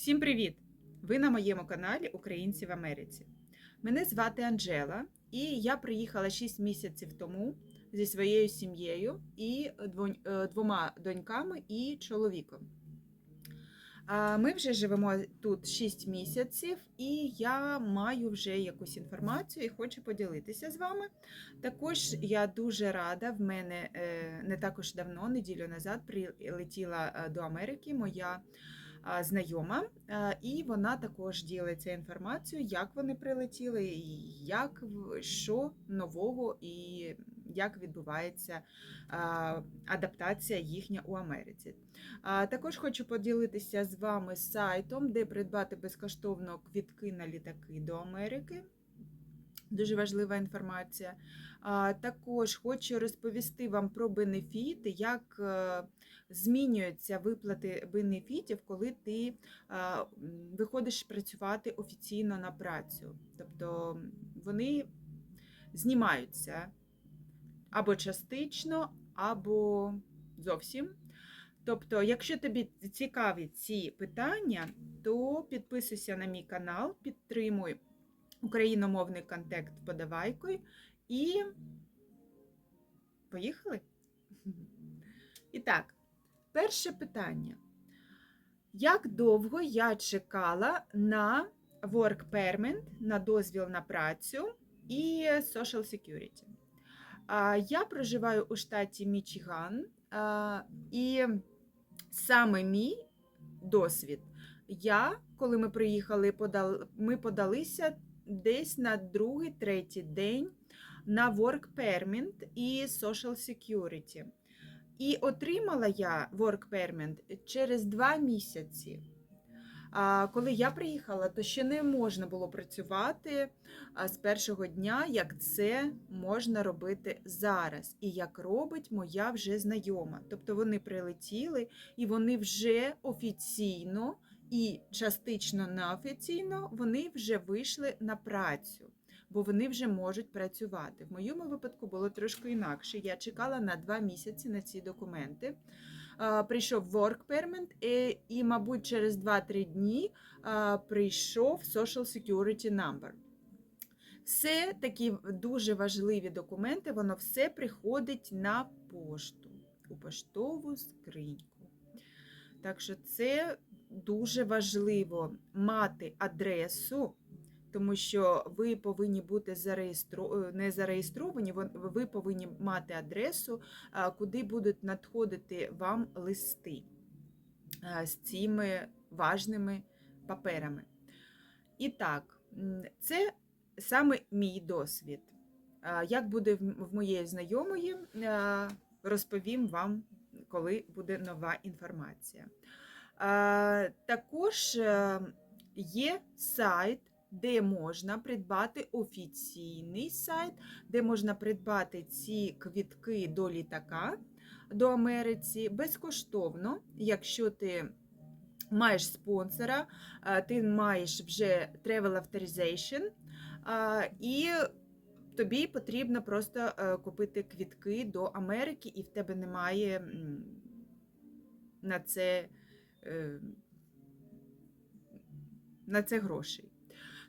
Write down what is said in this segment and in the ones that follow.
Всім привіт! Ви на моєму каналі Українці в Америці. Мене звати Анжела, і я приїхала 6 місяців тому зі своєю сім'єю і е, двома доньками і чоловіком. Ми вже живемо тут 6 місяців, і я маю вже якусь інформацію і хочу поділитися з вами. Також я дуже рада. В мене е, не також давно, неділю назад, прилетіла е, до Америки моя знайома, і вона також ділиться інформацією, як вони прилетіли, як що нового і як відбувається адаптація їхня у Америці. Також хочу поділитися з вами сайтом, де придбати безкоштовно квітки на літаки до Америки. Дуже важлива інформація. Також хочу розповісти вам про бенефіти, як е, змінюються виплати бенефітів, коли ти виходиш працювати офіційно на працю. Тобто вони знімаються або частично, або зовсім. Тобто, якщо тобі цікаві ці питання, то підписуйся на мій канал, підтримуй україномовний контекст подавайкою і поїхали. І так, перше питання. Як довго я чекала на work permit, на дозвіл на працю і Social Security? Я проживаю у штаті Мічиган, і саме мій досвід. Я, коли ми приїхали, подали, ми подалися десь на другий, третій день на work permit і Social Security. І отримала я work permit через два місяці. А коли я приїхала, то ще не можна було працювати з першого дня, як це можна робити зараз, і як робить моя вже знайома. Тобто вони прилетіли і вони вже офіційно і частично неофіційно вони вже вийшли на працю, бо вони вже можуть працювати. В моєму випадку було трошки інакше. Я чекала на два місяці на ці документи. Прийшов work permit, і, і, мабуть, через 2-3 дні прийшов Social Security number. Все такі дуже важливі документи, воно все приходить на пошту, у поштову скриньку. Так що це дуже важливо мати адресу, тому що ви повинні бути зареєстро... е, не зареєстровані, ви повинні мати адресу, куди будуть надходити вам листи з цими важними паперами. І так, це саме мій досвід. Як буде в моєї знайомої, розповім вам, коли буде нова інформація. А, Також е, є сайт, де можна придбати офіційний сайт, де можна придбати ці квітки до літака до Америці безкоштовно, якщо ти маєш спонсора, ти маєш вже Travel Authorization, і тобі потрібно просто е, купити квітки до Америки, і в тебе немає на це, е, на це грошей.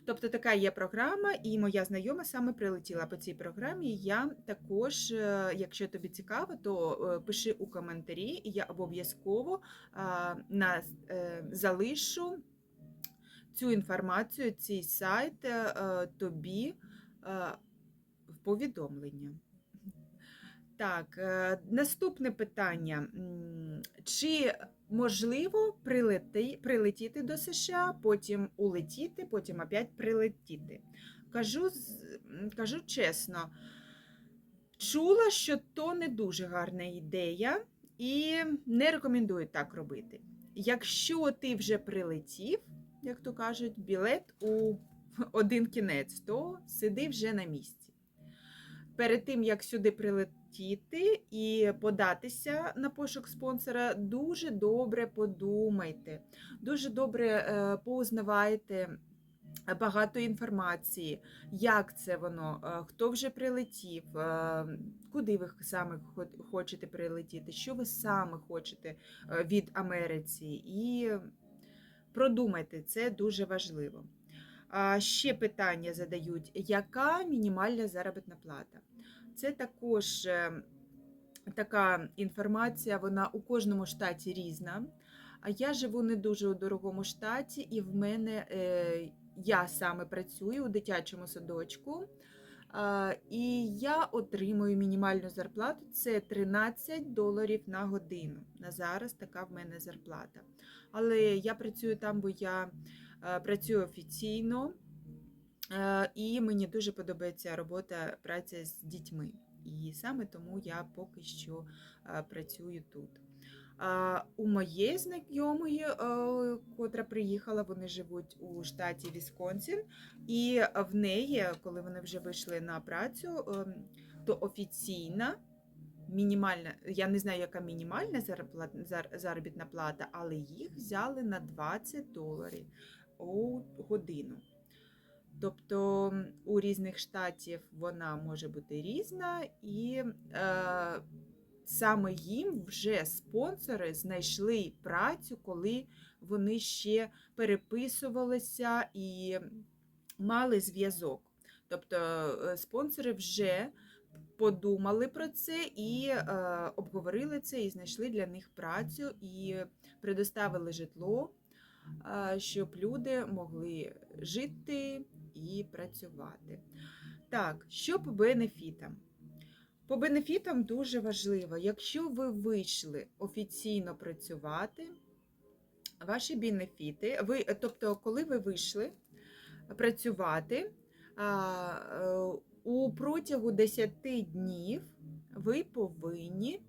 Тобто така є програма, і моя знайома саме прилетіла по цій програмі. Я також, е, якщо тобі цікаво, то е, пиши у коментарі, і я обов'язково е, залишу цю інформацію, цей сайт е, е, тобі е, в повідомлення. Так, е, наступне питання. Чи можливо прилети, прилетіти до США, потім улетіти, потім опять прилетіти? Кажу, кажу чесно, чула, що то не дуже гарна ідея, і не рекомендую так робити. Якщо ти вже прилетів, як то кажуть, білет у один кінець, то сиди вже на місці. Перед тим, як сюди прилетіти і податися на пошук спонсора, дуже добре подумайте, дуже добре е, поузнавайте багато інформації, як це воно, е, хто вже прилетів, е, куди ви саме хочете прилетіти, що ви саме хочете е, від Америці. І продумайте, це дуже важливо. А ще питання задають: яка мінімальна заробітна плата? Це також е, така інформація, вона у кожному штаті різна. А я живу не дуже у дорогому штаті, і в мене е, я саме працюю у дитячому садочку. І я отримую мінімальну зарплату це 13 доларів на годину. На зараз така в мене зарплата. Але я працюю там, бо я працюю офіційно, е, і мені дуже подобається робота, праця з дітьми. І саме тому я поки що е, працюю тут. У моєї знайомої, е, котра приїхала, вони живуть у штаті Вісконсін, і в неї, коли вони вже вийшли на працю, ем, то офіційна мінімальна, я не знаю, яка мінімальна заробітна плата, але їх взяли на 20 доларів годину. Тобто у різних штатів вона може бути різна, і е, саме їм вже спонсори знайшли працю, коли вони ще переписувалися і мали зв'язок. Тобто е, спонсори вже подумали про це і е, обговорили це, і знайшли для них працю, і предоставили житло, щоб люди могли жити і працювати. Так, що по бенефітам? По бенефітам дуже важливо, якщо ви вийшли офіційно працювати, ваші бенефіти, ви, тобто, коли ви вийшли працювати, е, у протягу 10 днів ви повинні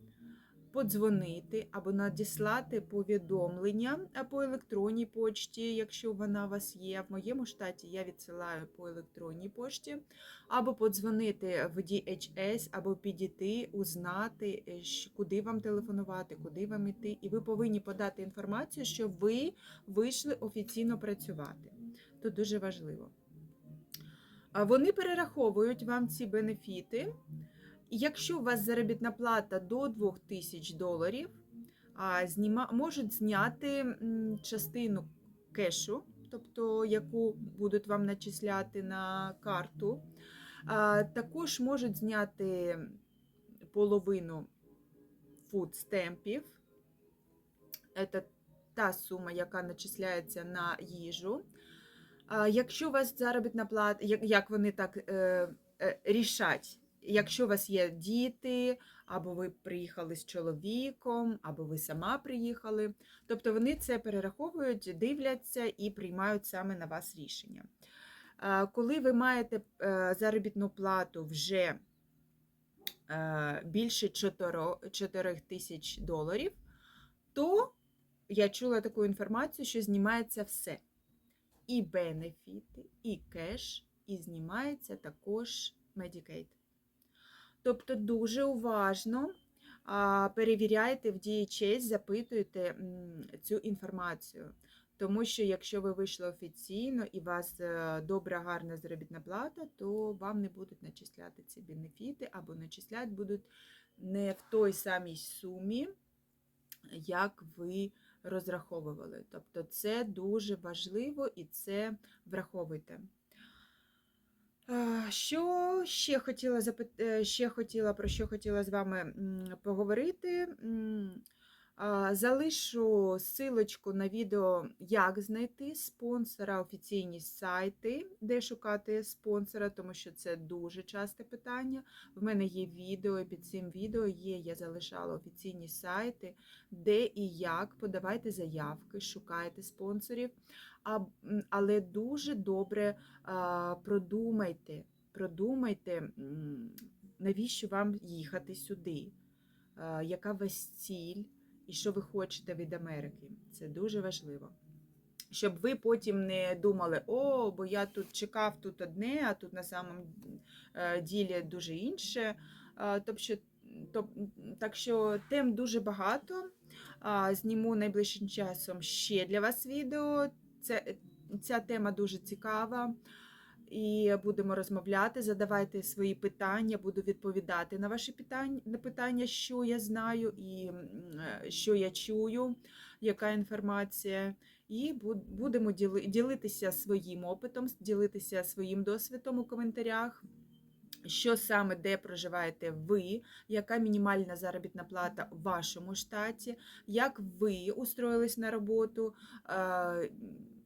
подзвонити або надіслати повідомлення по електронній почті, якщо вона у вас є. В моєму штаті я відсилаю по електронній пошті, або подзвонити в DHS, або підійти, узнати, е, куди вам телефонувати, куди вам іти. І ви повинні подати інформацію, що ви вийшли офіційно працювати. То дуже важливо. Вони перераховують вам ці бенефіти. Якщо у вас заробітна плата до 2000 доларів, можуть зняти частину кешу, тобто яку будуть вам начисляти на карту. Також можуть зняти половину фудстемпів. Це та сума, яка начисляється на їжу. Якщо у вас заробітна плата, як, як вони так е, е, рішать, якщо у вас є діти, або ви приїхали з чоловіком, або ви сама приїхали, тобто вони це перераховують, дивляться і приймають саме на вас рішення. Коли ви маєте е, заробітну плату вже е, більше 4 тисяч доларів, то я чула таку інформацію, що знімається все. І бенефіти, і кеш, і знімається також Medicaid. Тобто дуже уважно а, перевіряйте в DHS, запитуйте м, цю інформацію. Тому що якщо ви вийшли офіційно і у вас е, добра, гарна заробітна плата, то вам не будуть начисляти ці бенефіти або начисляти будуть не в той самій сумі, як ви розраховували. Тобто це дуже важливо і це враховуйте. Що ще хотіла запит... е, ще хотіла про що хотіла з вами поговорити? Залишу силочку на відео, як знайти спонсора, офіційні сайти, де шукати спонсора, тому що це дуже часте питання. В мене є відео, і під цим відео є, я залишала офіційні сайти, де і як подавайте заявки, шукайте спонсорів. Але дуже добре продумайте, продумайте, навіщо вам їхати сюди, яка вас ціль і що ви хочете від Америки. Це дуже важливо. Щоб ви потім не думали, о, бо я тут чекав тут одне, а тут на самом е, ділі дуже інше. Тобто, тоб- так що тем дуже багато. Зніму найближчим часом ще для вас відео. Це, ця тема дуже цікава. І будемо розмовляти. Задавайте свої питання, буду відповідати на ваші питання, на питання, що я знаю і е, що я чую, яка інформація. І будемо ділитися своїм опитом, ділитися своїм досвідом у коментарях. Що саме де проживаєте ви, яка мінімальна заробітна плата в вашому штаті, як ви устроїлись на роботу, е,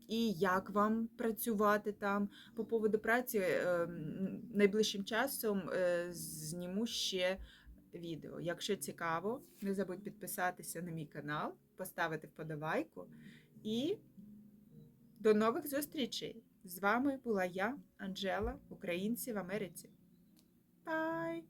і як вам працювати там. По поводу праці е, найближчим часом е, зніму ще відео. Якщо цікаво, не забудь підписатися на мій канал, поставити вподобайку і до нових зустрічей! З вами була я, Анжела, Українці в Америці. Bye!